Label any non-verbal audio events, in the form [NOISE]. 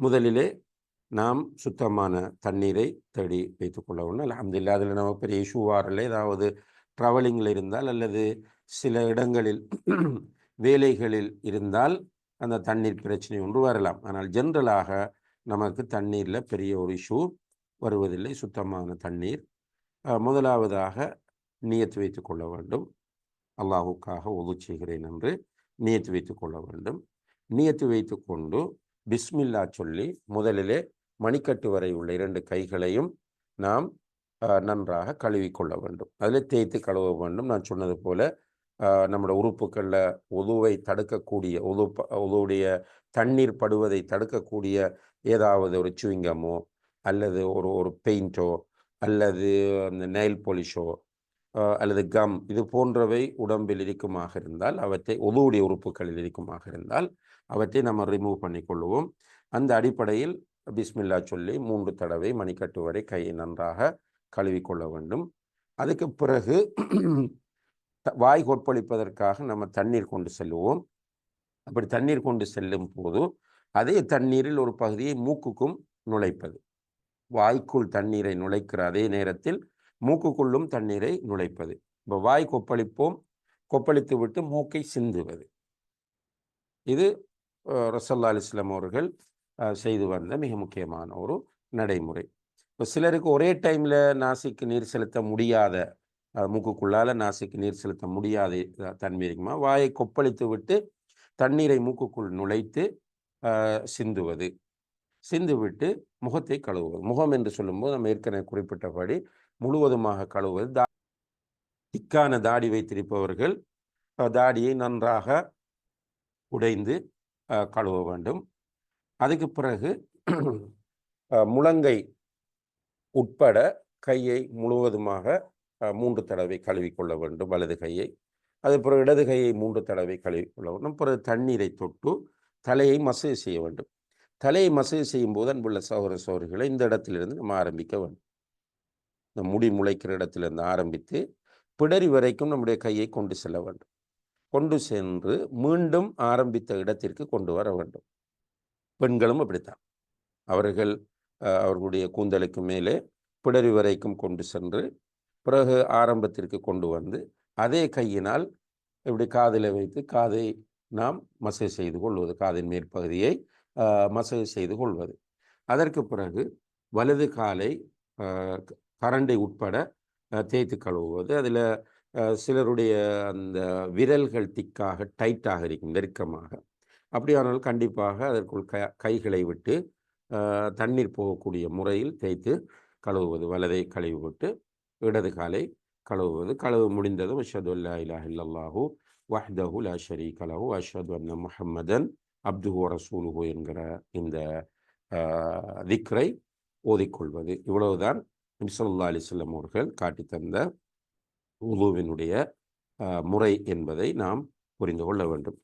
முதலிலே நாம் சுத்தமான தண்ணீரை தேடி வைத்துக்கொள்ள வேண்டும். அலமதுல்லா அதில் நம்ம பெரிய இஷ்யூவாரில் ஏதாவது ட்ராவலிங்கில் இருந்தால் அல்லது சில இடங்களில் [CLEARS THROAT] வேலைகளில் இருந்தால் அந்த தண்ணீர் பிரச்சனை ஒன்று வரலாம். ஆனால் ஜென்ரலாக நமக்கு தண்ணீரில் பெரிய ஒரு இஷ்யூ வருவதில்லை. சுத்தமான தண்ணீர் முதலாவதாக நியத்து வைத்து கொள்ள வேண்டும். அல்லாஹுக்காக ஒது செய்கிறேன் என்று நியத்து வைத்து கொள்ள வேண்டும். நியத்து வைத்து கொண்டு பிஸ்மில்லா சொல்லி முதலிலே மணிக்கட்டு வரை உள்ள இரண்டு கைகளையும் நாம் நன்றாக கழுவிக்கொள்ள வேண்டும். அதில் தேய்த்து கழுவ வேண்டும். நான் சொன்னது போல நம்முடைய உறுப்புகளில் உதுவை தடுக்கக்கூடிய உது உதுவுடைய தண்ணீர் படுவதை தடுக்கக்கூடிய ஏதாவது ஒரு சுவிங்கமோ அல்லது ஒரு ஒரு பெயிண்டோ அல்லது அந்த நெயில் பாலிஷோ அல்லது கம் இது போன்றவை உடம்பில் இருக்குமாக இருந்தால் அவற்றை உதவுடைய உறுப்புகளில் இருக்குமாக இருந்தால் அவற்றை நம்ம ரிமூவ் பண்ணி கொள்வோம் அந்த அடிப்படையில் பிஸ்மில்லா சொல்லி மூன்று தடவை மணிக்கட்டு வரை கையை நன்றாக கழுவி கொள்ள வேண்டும். அதுக்கு பிறகு வாய் கொப்பளிப்பதற்காக நம்ம தண்ணீர் கொண்டு செல்லுவோம். அப்படி தண்ணீர் கொண்டு செல்லும் போது அதே தண்ணீரில் ஒரு பகுதியை மூக்குக்கும் நுழைப்பது. வாய்க்குள் தண்ணீரை நுழைக்கிற அதே நேரத்தில் மூக்குக்குள்ளும் தண்ணீரை நுழைப்பது. இப்போ வாய் கொப்பளிப்போம் கொப்பளித்து விட்டு மூக்கை சிந்துவது. இது ரசல்லா அலிஸ்லாம் அவர்கள் செய்து வந்த மிக முக்கியமான ஒரு நடைமுறை. இப்போ சிலருக்கு ஒரே டைமில் நாசிக்கு நீர் செலுத்த முடியாத மூக்குக்குள்ளால் நாசிக்கு நீர் செலுத்த முடியாத தன்மை இருக்குமா? வாயை கொப்பளித்து விட்டு தண்ணீரை மூக்குக்குள் நுழைத்து சிந்துவது. சிந்துவிட்டு முகத்தை கழுவுவது. முகம் என்று சொல்லும்போது நம்ம ஏற்கனவே குறிப்பிட்டபடி முழுவதுமாக கழுவுவது. தா திக்கான தாடி வைத்திருப்பவர்கள் தாடியை நன்றாக உடைந்து கழுவ வேண்டும். அதுக்கு பிறகு முழங்கை உட்பட கையை முழுவதுமாக மூன்று தடவை கழுவிக்கொள்ள வேண்டும் வலது கையை. அது பிறகு இடது கையை மூன்று தடவை கழுவிக்கொள்ள வேண்டும். பிறகு தண்ணீரை தொட்டு தலையை மசேஜ் செய்ய வேண்டும். தலையை மசேஜ் செய்யும் போது அன்புள்ள சகோதர சோதரிகளை இந்த இடத்திலிருந்து நம்ம ஆரம்பிக்க வேண்டும். இந்த முடி முளைக்கிற இடத்திலிருந்து ஆரம்பித்து பிடரி வரைக்கும் நம்முடைய கையை கொண்டு செல்ல வேண்டும். கொண்டு சென்று மீண்டும் ஆரம்பித்த இடத்திற்கு கொண்டு வர வேண்டும். பெண்களும் அப்படித்தான். அவர்கள் அவர்களுடைய கூந்தலுக்கு மேலே பிடரி வரைக்கும் கொண்டு சென்று பிறகு ஆரம்பத்திற்கு கொண்டு வந்து அதே கையினால் இப்படி காதில் வைத்து காதை நாம் மசேஜ் செய்து கொள்வது. காதின் மேற்பகுதியை மசாஜ் செய்து கொள்வது. அதற்கு பிறகு வலது காலை கரண்டை உட்பட தேய்த்து கழுவுவது. அதில் சிலருடைய அந்த விரல்கள் திக்காக டைட்டாக இருக்கும் நெருக்கமாக. அப்படியானால் கண்டிப்பாக அதற்குள் க கைகளை விட்டு தண்ணீர் போகக்கூடிய முறையில் தேய்த்து கழுவுவது. வலதை கழுவி விட்டு இடது காலை கழுவுவது. கழுவு முடிந்ததும் அஷது அல்லா இலா இல்லல்லாஹூ வஹ்தஹு லா ஷரீக் லஹு அஷது அன்ன முஹம்மதன் அப்துஹோ ரசூலுகோ என்கிற இந்த திக்ரை ஓதிக்கொள்வது. இவ்வளவுதான் நபிசல்லா அலிஸ்லம் அவர்கள் காட்டித்தந்த உலுவினுடைய முறை என்பதை நாம் புரிந்து கொள்ள வேண்டும்.